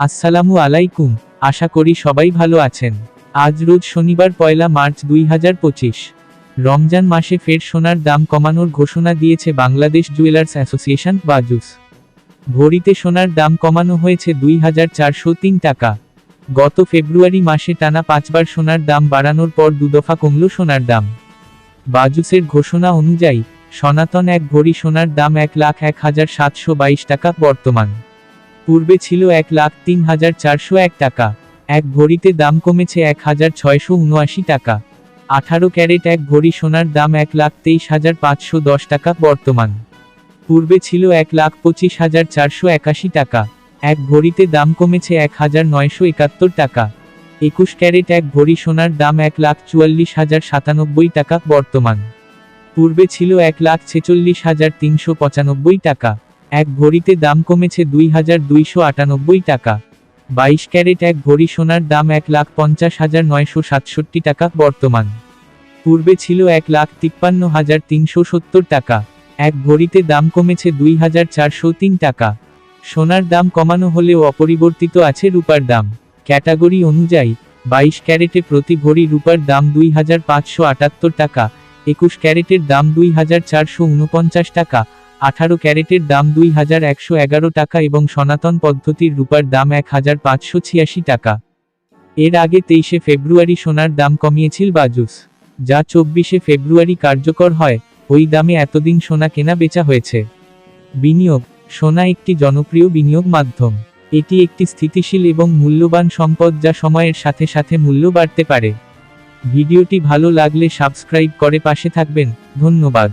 আসসালামু আলাইকুম, আশা করি সবাই ভালো আছেন। আজ রোজ শনিবার পয়লা মার্চ দুই হাজার পঁচিশ। রমজান মাসে ফের সোনার দাম কমানোর ঘোষণা দিয়েছে বাংলাদেশ জুয়েলার্স অ্যাসোসিয়েশন, বাজুস। ভরিতে সোনার দাম কমানো হয়েছে দুই হাজার চারশো তিন টাকা। গত ফেব্রুয়ারি মাসে টানা পাঁচবার সোনার দাম বাড়ানোর পর দুদফা কমল সোনার দাম। বাজুসের ঘোষণা অনুযায়ী, সনাতন এক ভরি সোনার দাম এক লাখ এক হাজার সাতশো বাইশ টাকা বর্তমান। পূর্বে ছিল এক লাখ তিন হাজার চারশো এক টাকা। এক ভরিতে দাম কমেছে এক হাজার ছয়শো উনআশি টাকা। আঠারো ক্যারেট এক ভরি সোনার দাম এক লাখ তেইশ হাজার পাঁচশো দশ টাকা বর্তমান। পূর্বে ছিল এক লাখ পঁচিশ হাজার চারশো একাশি টাকা। এক ভরিতে দাম কমেছে এক হাজার নয়শো একাত্তর টাকা। একুশ ক্যারেট এক ভরি সোনার দাম এক লাখ চুয়াল্লিশ হাজার সাতানব্বই টাকা বর্তমান। পূর্বে ছিল এক লাখ ছেচল্লিশ হাজার তিনশো পঁচানব্বই টাকা। এক ভরিতে দাম কমেছে দুই হাজার দুইশো আটানব্বই টাকা। বাইশ ক্যারেট এক ভরি সোনার দাম এক লাখ পঞ্চাশ হাজার নয়শো সাতষট্টি টাকা বর্তমান। পূর্বে ছিল এক লাখ তিপ্পান্ন হাজার তিনশো সত্তর টাকা। এক ভরিতে দাম কমেছে দুই হাজার চারশো তিন টাকা। সোনার দাম কমানো হলেও অপরিবর্তিত আছে রূপার দাম। ক্যাটাগরি অনুযায়ী, বাইশ ক্যারেটে প্রতি ভরি রূপার দাম দুই হাজার পাঁচশো আটাত্তর টাকা, একুশ ক্যারেটের দাম দুই হাজার চারশো উনপঞ্চাশ টাকা আঠারো ক্যারেটের দাম দুই হাজার একশো এগারো টাকা এবং সনাতন পদ্ধতির রূপার দাম এক হাজার পাঁচশো ছিয়াশি টাকা। এর আগে তেইশে ফেব্রুয়ারি সোনার দাম কমিয়েছিল বাজুস, যা চব্বিশে ফেব্রুয়ারি কার্যকর হয়, ওই দামে এতদিন সোনা কেনা বেচা হয়েছে। বিনিয়োগ, সোনা একটি জনপ্রিয় বিনিয়োগ মাধ্যম। এটি একটি স্থিতিশীল এবং মূল্যবান সম্পদ যা সময়ের সাথে সাথে মূল্য বাড়তে পারে। ভিডিওটি ভালো লাগলে সাবস্ক্রাইব করে পাশে থাকবেন, ধন্যবাদ।